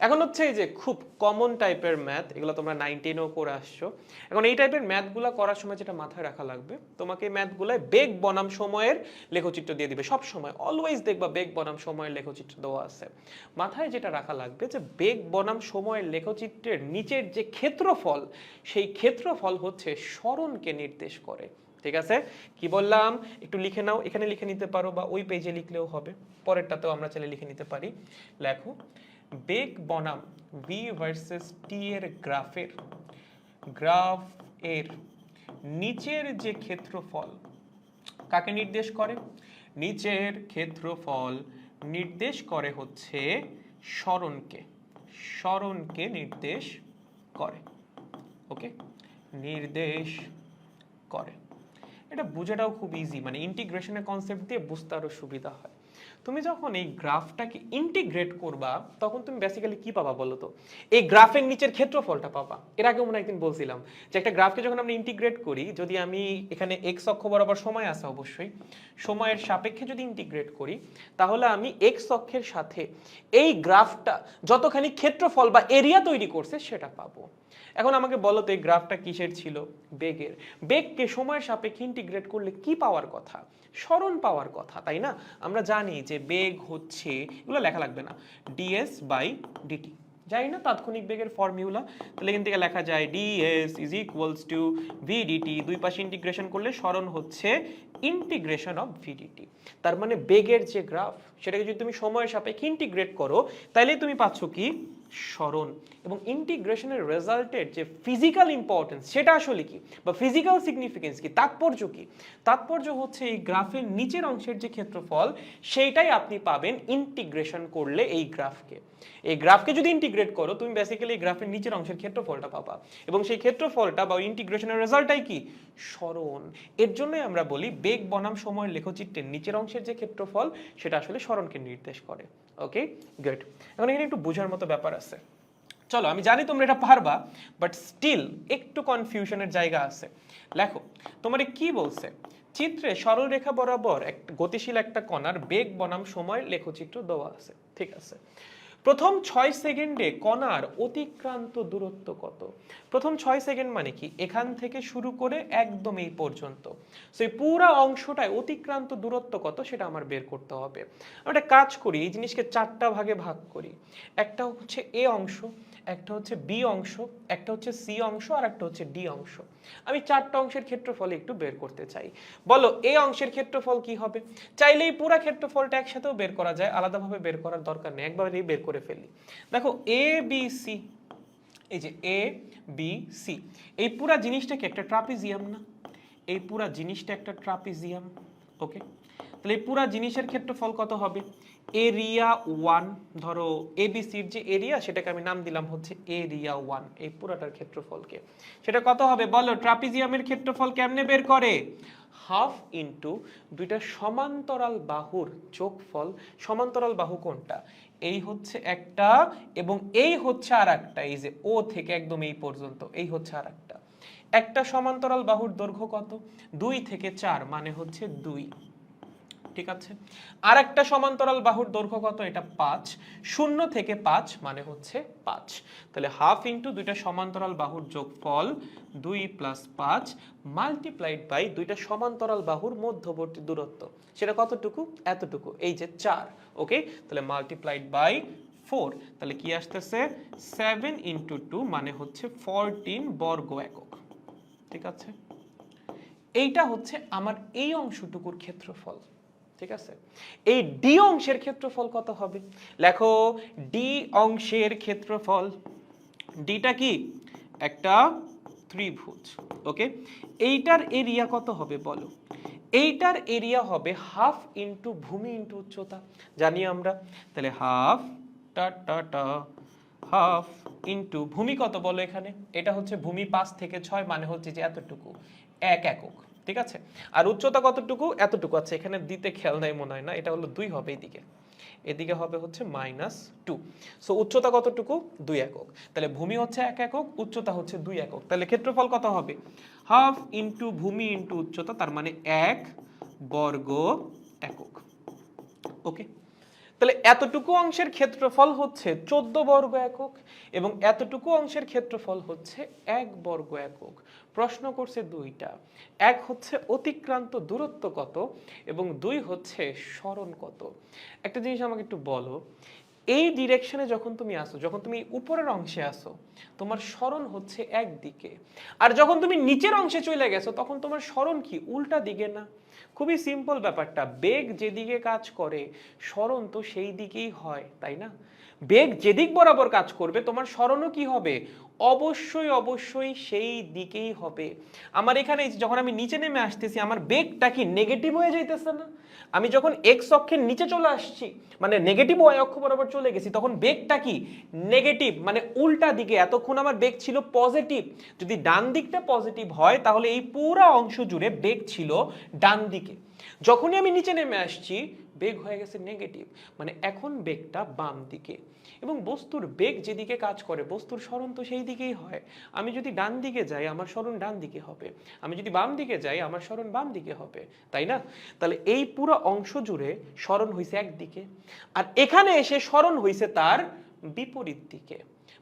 এখন হচ্ছে এই যে খুব কমন টাইপের ম্যাথ এগুলো তোমরা নাইন করে আসছো। এখন এই টাইপের ম্যাথগুলো করার সময় যেটা মাথায় রাখা লাগবে, তোমাকে এই ম্যাথগুলোয় বেগ বনাম সময়ের লেখচিত্র দিয়ে দিবে। সব সময় অলওয়েজ দেখবা বেগ বনাম সময়ের লেখচিত্র দেওয়া আছে। মাথায় যেটা রাখা লাগবে যে বেগ বনাম সময়ের লেখচিত্রের নিচের যে ক্ষেত্রফল, সেই ক্ষেত্রফল হচ্ছে স্মরণকে নির্দেশ করে। ঠিক আছে? কি বললাম? একটু লিখে নাও। এখানে লিখে নিতে পারো বা ওই পেজে লিখলেও হবে। পরেরটাতেও আমরা চাইলে লিখে নিতে পারি। লেখো। বেগ বনাম ভি ভার্সেস টি এর গ্রাফের, গ্রাফ এর নিচের যে ক্ষেত্রফল, কাকে নির্দেশ করে? নিচের ক্ষেত্রফল নির্দেশ করে হচ্ছে স্মরণকে স্মরণকে নির্দেশ করে, ওকে? নির্দেশ করে। এটা বোঝাটাও খুব ইজি মানে ইন্টিগ্রেশনের কনসেপ্ট দিয়ে বুঝতে আরও সুবিধা হয়। তুমি যখন এই গ্রাফটাকে ইন্টিগ্রেট করবা, তখন তুমি বেসিক্যালি কি পাবা বলো তো? এই গ্রাফের নিচের ক্ষেত্রফলটা পাবা। এর আগে মনে একদিন বলছিলাম যে একটা গ্রাফকে যখন আমরা ইন্টিগ্রেট করি, যদি আমি এখানে এক্স অক্ষ বরাবর সময় আছে অবশ্যই, সময়ের সাপেক্ষে যদি ইন্টিগ্রেট করি, তাহলে আমি এক্স অক্ষের সাথে এই গ্রাফটা যতখানি ক্ষেত্রফল বা এরিয়া তৈরি করছে, সেটা পাবো। এখন আমাকে বলো তো, এই গ্রাফটা কিসের ছিল? বেগের। বেগকে সময়ের সাপেক্ষে ইন্টিগ্রেট করলে কি পাওয়ার কথা? স্মরণ পাওয়ার কথা, তাই না? আমরা জানি যে বেগ হচ্ছে, এগুলো লেখা লাগবে না ডিএস বাই ডিটি জানি না, তাৎক্ষণিক বেগের ফর্মিউলা তাহলে এখান থেকে লেখা যায় DS is equals to VDT দুই পাশে ইন্টিগ্রেশন করলে স্মরণ হচ্ছে ইন্টিগ্রেশন অফ ভিডিটি তার মানে বেগের যে গ্রাফ সেটাকে যদি তুমি সময়ের সাপেক্ষে ইন্টিগ্রেট করো তাহলে তুমি পাচ্ছ কি? স্মরণ। এবং ইন্টিগ্রেশনের রেজাল্টের যে ফিজিক্যাল ইম্পর্টেন্স সেটা আসলে কি? বা ফিজিক্যাল সিগনিফিকেন্স কি? তাৎপর্য কি? তাৎপর্য হচ্ছে এই গ্রাফের নিচের অংশের যে ক্ষেত্রফল, সেইটাই আপনি পাবেন ইন্টিগ্রেশন করলে এই গ্রাফকে এই গ্রাফকে যদি ইন্টিগ্রেট করো, তুমি বেসিক্যালি এই গ্রাফের নিচের অংশের ক্ষেত্রফলটা পাবা। এবং সেই ক্ষেত্রফলটা বা ইন্টিগ্রেশনের রেজাল্টটাই কি? স্মরণ। এর জন্যই আমরা বলি, বেগ বনাম সময়ের লেখচিত্রের নিচের অংশের যে ক্ষেত্রফল, সেটা আসলে স্মরণকে নির্দেশ করে। ওকে গুড এখন এখানে একটু বোঝার মতো ব্যাপার আছে। চলো, আমি জানি তোমরা এটা পারবা বাট স্টিল একটু কনফিউশনের জায়গা আছে। লেখো, তোমার কি বলছে? চিত্রে সরল রেখা বরাবর এক গতিশীল একটা কণার বেগ বনাম সময় লেখচিত্র দেওয়া আছে। ঠিক আছে? প্রথম ছয় সেকেন্ডে কণার অতিক্রান্ত দূরত্ব কত? প্রথম ছয় সেকেন্ড মানে কি? এখান থেকে শুরু করে একদম এই পর্যন্ত। সো এই পুরা অংশটায় অতিক্রান্ত দূরত্ব কত সেটা আমার বের করতে হবে। আমরা একটা কাজ করি, এই জিনিসকে চারটা ভাগে ভাগ করি। একটা হচ্ছে এ অংশ, একটা হচ্ছে বি অংশ, একটা হচ্ছে সি অংশ, আর একটা হচ্ছে ডি অংশ। আমি চারটা অংশের ক্ষেত্রফল একটু বের করতে চাই। বলো এই অংশের ক্ষেত্রফল কি হবে? চাইলে এই পুরো ক্ষেত্রফলটা একসাথেও বের করা যায়, আলাদাভাবে বের করার দরকার নেই, একবারেই বের করে ফেলি। দেখো এ বি সি এই যে এ বি সি এই পুরা জিনিসটা কি একটা ট্রাপিজিয়াম না? এই পুরা জিনিসটা একটা ট্রাপিজিয়াম ওকে তাহলে এই পুরা জিনিসের ক্ষেত্রফল কত হবে? এরিয়া ওয়ান ধরো এবিসির যে এরিয়া সেটাকে আমি নাম দিলাম হচ্ছে এরিয়া ওয়ান এই পুরাটার ক্ষেত্রফলকে। সেটা কত হবে? বলো, ট্রাপিজিয়ামের ক্ষেত্রফল কেমনে বের করে? হাফ ইন্টু দুইটা সমান্তরাল বাহুর যোগফল। সমান্তরাল বাহু কোনটা? এই হচ্ছে একটা এবং এই হচ্ছে আর একটা এই যে ও থেকে একদম এই পর্যন্ত, এই হচ্ছে আর একটা একটা সমান্তরাল বাহুর দৈর্ঘ্য কত? দুই থেকে চার মানে হচ্ছে দুই। ঠিক আছে। আর একটা সমান্তরাল বাহুর দৈর্ঘ্য কত? এটা পাঁচ। শূন্য থেকে পাঁচ মানে হচ্ছে পাঁচ। তাহলে হাফ ইন্টু দুইটা সমান্তরাল বাহুর যোগফল দুই প্লাস পাঁচ মাল্টিপ্লাইড বাই দুইটা সমান্তরাল বাহুর মধ্যবর্তী দূরত্ব। সেটা কতটুকু? এতটুকু। এই যে চার। ওকে? তাহলে মাল্টিপ্লাইড বাই ফোর। তাহলে কি আসতেছে? সেভেন ইন্টু টু মানে হচ্ছে ফোরটিন বর্গ একক। ঠিক আছে? এইটা হচ্ছে আমার এই অংশটুকুর ক্ষেত্রফল। ঠিক আছে? এই ডি অংশের ক্ষেত্রফল কত হবে? লেখো ডি অংশের ক্ষেত্রফল ডিটা কি? একটা ত্রিভুজ, ওকে? এইটার এরিয়া কত হবে বলো? এইটার এরিয়া হবে হাফ ইন্টু ভূমি ইন্টু উচ্চতা। জানি আমরা? তাহলে হাফ টা টা টা হাফ ইন্টু ভূমি কত বলো এখানে? এটা হচ্ছে ভূমি পাঁচ থেকে ছয় মানে হচ্ছে যে এতটুকু, এক একক। ঠিক আছে? আর উচ্চতা কতটুকু? এতটুকু। আছে এখানে দিতে খেয়াল নাই মনে হয় না। এটা হলো দুই হবে এদিকে। এদিকে হবে হচ্ছে মাইনাস টু সো উচ্চতা কতটুকু? দুই একক। তাহলে ভূমি হচ্ছে এক একক, উচ্চতা হচ্ছে দুই একক। তাহলে ক্ষেত্রফল কত হবে? হাফ ইন্টু ভূমি ইন্টু উচ্চতা, তার মানে এক বর্গ একক। ওকে তাহলে এতটুকু অংশের ক্ষেত্রফল হচ্ছে চোদ্দ বর্গ একক এবং এতটুকু অংশের ক্ষেত্রফল হচ্ছে এক বর্গ একক। প্রশ্ন করছে দুইটা। এক হচ্ছে অতিক্রান্ত দূরত্ব কত এবং দুই হচ্ছে স্মরণ কত। একটা জিনিস আমাকে একটু বলো এই ডিরেকশনে যখন তুমি আসো, যখন তুমি উপরের অংশে আসো, তোমার স্মরণ হচ্ছে একদিকে। আর যখন তুমি নিচের অংশে চলে গেছো, তখন তোমার স্মরণ কি? উল্টা দিকে না। খুবই সিম্পল ব্যাপারটা। বেগ যেদিকে কাজ করে, স্মরণ তো সেই দিকেই হয়, তাই না? বেগ যেদিক বরাবর কাজ করবে, তোমার স্মরণও কি হবে? অবশ্যই অবশ্যই সেই দিকেই হবে। আমার এখানে যখন আমি নিচে নেমে আসতেছি, আমার বেগটা কি নেগেটিভ হয়ে যাইতেছে না? আমি যখন এক্স অক্ষের নিচে চলে আসছি মানে নেগেটিভ ওয়াই অক্ষ বরাবর চলে গেছি, তখন বেগটা কি নেগেটিভ মানে উল্টা দিকে, এতক্ষণ আমার বেগ ছিল পজিটিভ যদি ডান দিকটা পজিটিভ হয়, তাহলে এই পুরো অংশ জুড়ে বেগ ছিল ডান দিকে। যখনই আমি নিচে নেমে আসছি বেগ হয়ে গেছে নেগেটিভ মানে এখন বেগটা বাম দিকে। এবং বস্তুর বেগ যেদিকে কাজ করে, বস্তুর স্মরণ তো সেই দিকেই হয়। আমি যদি ডান দিকে যাই, আমার স্মরণ ডান দিকে হবে। আমি যদি বাম দিকে যাই, আমার স্মরণ বাম দিকে হবে। তাই না? তাহলে এই পুরো অংশ জুড়ে স্মরণ হয়েছে একদিকে। আর এখানে এসে স্মরণ হয়েছে তার বিপরীত দিকে।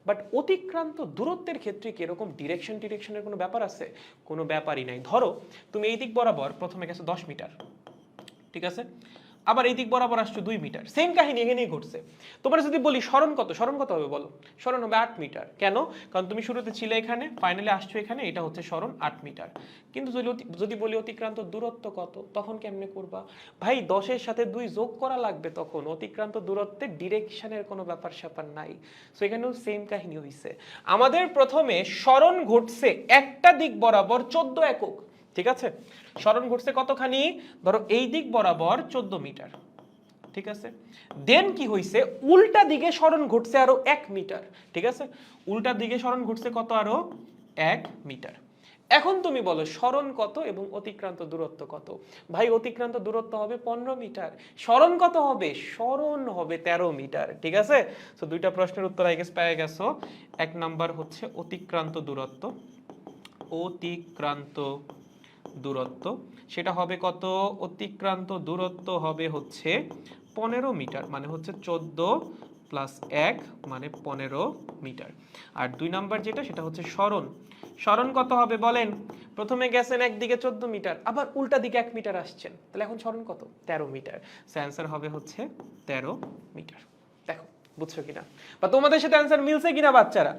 বাট অতিক্রান্ত দূরত্বের ক্ষেত্রে কি এরকম ডিরেকশন ডিরেকশনের কোনো ব্যাপার আছে? কোনো ব্যাপারই নাই। ধরো, তুমি এই দিক বরাবর প্রথমে গেছো দশ মিটার। ঠিক আছে? আবার এই দিক বরাবর আসছো দুই মিটার। সেম কাহিনী এখানেই ঘটছে। তোমার যদি বলি স্মরণ কত? স্মরণ কত হবে বলো? স্মরণ হবে আট মিটার। কেন? কারণ তুমি শুরুতে ছিলে এখানে ফাইনালি আসছো এখানে, এটা হচ্ছে স্মরণ, আট মিটার। কিন্তু যদি বলি অতিক্রান্ত দূরত্ব কত, তখন কেমনে করবা? ভাই, দশের সাথে দুই যোগ করা লাগবে তখন। অতিক্রান্ত দূরত্বের ডিরেকশনের কোনো ব্যাপার স্যাপার নাই। সো এখানেও সেম কাহিনী হইছে। আমাদের প্রথমে স্মরণ ঘটছে একটা দিক বরাবর চোদ্দ একক। ঠিক আছে? স্মরণ ঘটছে কতখানি? ধরো এই দিক বরাবর চোদ্দ মিটার। ঠিক আছে? দেন কি হইছে? উল্টা দিকে স্মরণ ঘটছে আরও এক মিটার। ঠিক আছে? উল্টা দিকে স্মরণ ঘটছে কত আরও? এক মিটার। এখন তুমি বলো, স্মরণ কত এবং অতিক্রান্ত দূরত্ব কত? ভাই, অতিক্রান্ত দূরত্ব হবে পনেরো মিটার। স্মরণ কত হবে? স্মরণ হবে তেরো মিটার। ঠিক আছে? তো দুইটা প্রশ্নের উত্তর আগে পেয়ে গেছো। এক নাম্বার হচ্ছে অতিক্রান্ত দূরত্ব। অতিক্রান্ত দূরত্ব। সেটা হবে কত? অতিক্রান্ত দূরত্ব হবে হচ্ছে পনেরো মিটার মানে হচ্ছে চোদ্দ প্লাস এক মানে পনেরো মিটার। আর দুই নাম্বার যেটা, সেটা হচ্ছে স্মরণ। স্মরণ কত হবে বলেন? প্রথমে গেছেন একদিকে চোদ্দ মিটার, আবার উল্টা দিকে এক মিটার আসছেন। তাহলে এখন স্মরণ কত? তেরো মিটার। অ্যান্সার হবে হচ্ছে তেরো মিটার। দেখো, বুঝছ কিনা? বা তোমাদের সাথে অ্যান্সার মিলছে কিনা বাচ্চারা?